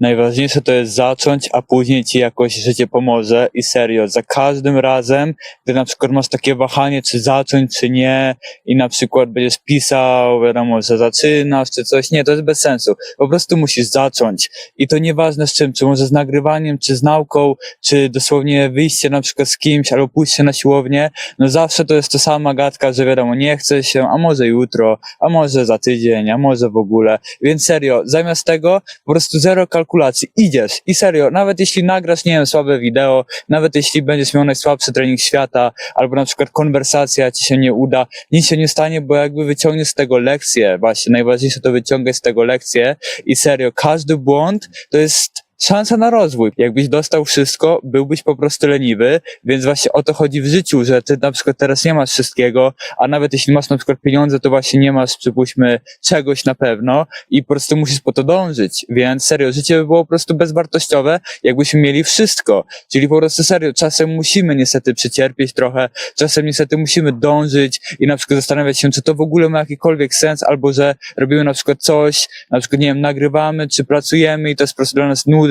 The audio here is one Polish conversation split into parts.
Najważniejsze to jest zacząć, a później ci jakoś życie pomoże. I serio, za każdym razem, gdy na przykład masz takie wahanie, czy zacząć, czy nie i na przykład będziesz pisał, wiadomo, że zaczynasz, czy coś, nie, to jest bez sensu. Po prostu musisz zacząć. I to nieważne z czym, czy może z nagrywaniem, czy z nauką, czy dosłownie wyjście na przykład z kimś, albo pójście na siłownię, no zawsze to jest to sama gadka, że wiadomo, nie chce się, a może jutro, a może za tydzień, a może w ogóle, więc serio, zamiast tego po prostu zero kalkulacji, idziesz. I serio, nawet jeśli nagrasz, nie wiem, słabe wideo, nawet jeśli będziesz miał najsłabszy trening świata, albo na przykład konwersacja ci się nie uda, nic się nie stanie, bo jakby wyciągniesz z tego lekcję, właśnie najważniejsze to wyciągać z tego lekcję. I serio, każdy błąd to jest szansa na rozwój. Jakbyś dostał wszystko, byłbyś po prostu leniwy, więc właśnie o to chodzi w życiu, że ty na przykład teraz nie masz wszystkiego, a nawet jeśli masz na przykład pieniądze, to właśnie nie masz, przypuśćmy, czegoś na pewno i po prostu musisz po to dążyć, więc serio, życie by było po prostu bezwartościowe, jakbyśmy mieli wszystko, czyli po prostu serio, czasem musimy niestety przecierpieć trochę, czasem niestety musimy dążyć i na przykład zastanawiać się, czy to w ogóle ma jakikolwiek sens, albo że robimy na przykład coś, na przykład, nie wiem, nagrywamy, czy pracujemy i to jest po prostu dla nas nudne,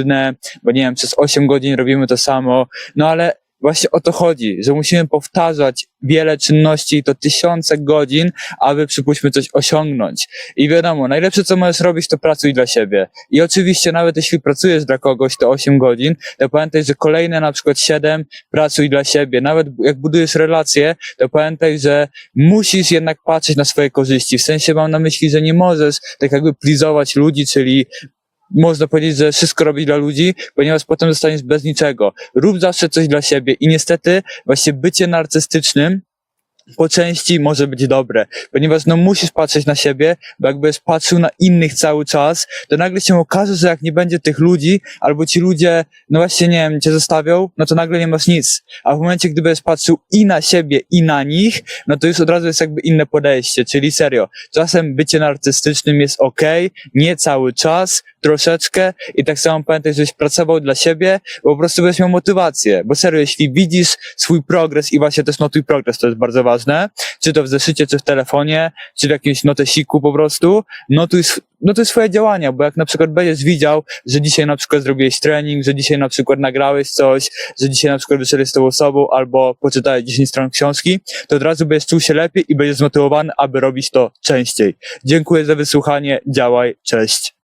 bo nie wiem, przez 8 godzin robimy to samo, no ale właśnie o to chodzi, że musimy powtarzać wiele czynności to tysiące godzin, aby przypuśćmy coś osiągnąć. I wiadomo, najlepsze co możesz robić, to pracuj dla siebie. I oczywiście nawet jeśli pracujesz dla kogoś te 8 godzin, to pamiętaj, że kolejne na przykład 7 pracuj dla siebie. Nawet jak budujesz relacje, to pamiętaj, że musisz jednak patrzeć na swoje korzyści. W sensie mam na myśli, że nie możesz tak jakby plizować ludzi, czyli można powiedzieć, że wszystko robić dla ludzi, ponieważ potem zostaniesz bez niczego. Rób zawsze coś dla siebie i niestety właśnie bycie narcystycznym po części może być dobre, ponieważ no musisz patrzeć na siebie, bo jakbyś patrzył na innych cały czas, to nagle się okaże, że jak nie będzie tych ludzi, albo ci ludzie, no właśnie nie wiem, cię zostawią, no to nagle nie masz nic. A w momencie, gdy będziesz patrzył i na siebie, i na nich, no to już od razu jest jakby inne podejście, czyli serio, czasem bycie narcystycznym jest ok, nie cały czas, troszeczkę i tak samo pamiętaj, żebyś pracował dla siebie, bo po prostu będziesz miał motywację, bo serio, jeśli widzisz swój progres i właśnie też notuj progres, to jest bardzo ważne, czy to w zeszycie, czy w telefonie, czy w jakimś notesiku po prostu, notuj, notuj swoje działania, bo jak na przykład będziesz widział, że dzisiaj na przykład zrobiłeś trening, że dzisiaj na przykład nagrałeś coś, że dzisiaj na przykład wyszedłeś z tą osobą albo poczytałeś 10 stron książki, to od razu będziesz czuł się lepiej i będziesz zmotywowany, aby robić to częściej. Dziękuję za wysłuchanie, działaj, cześć.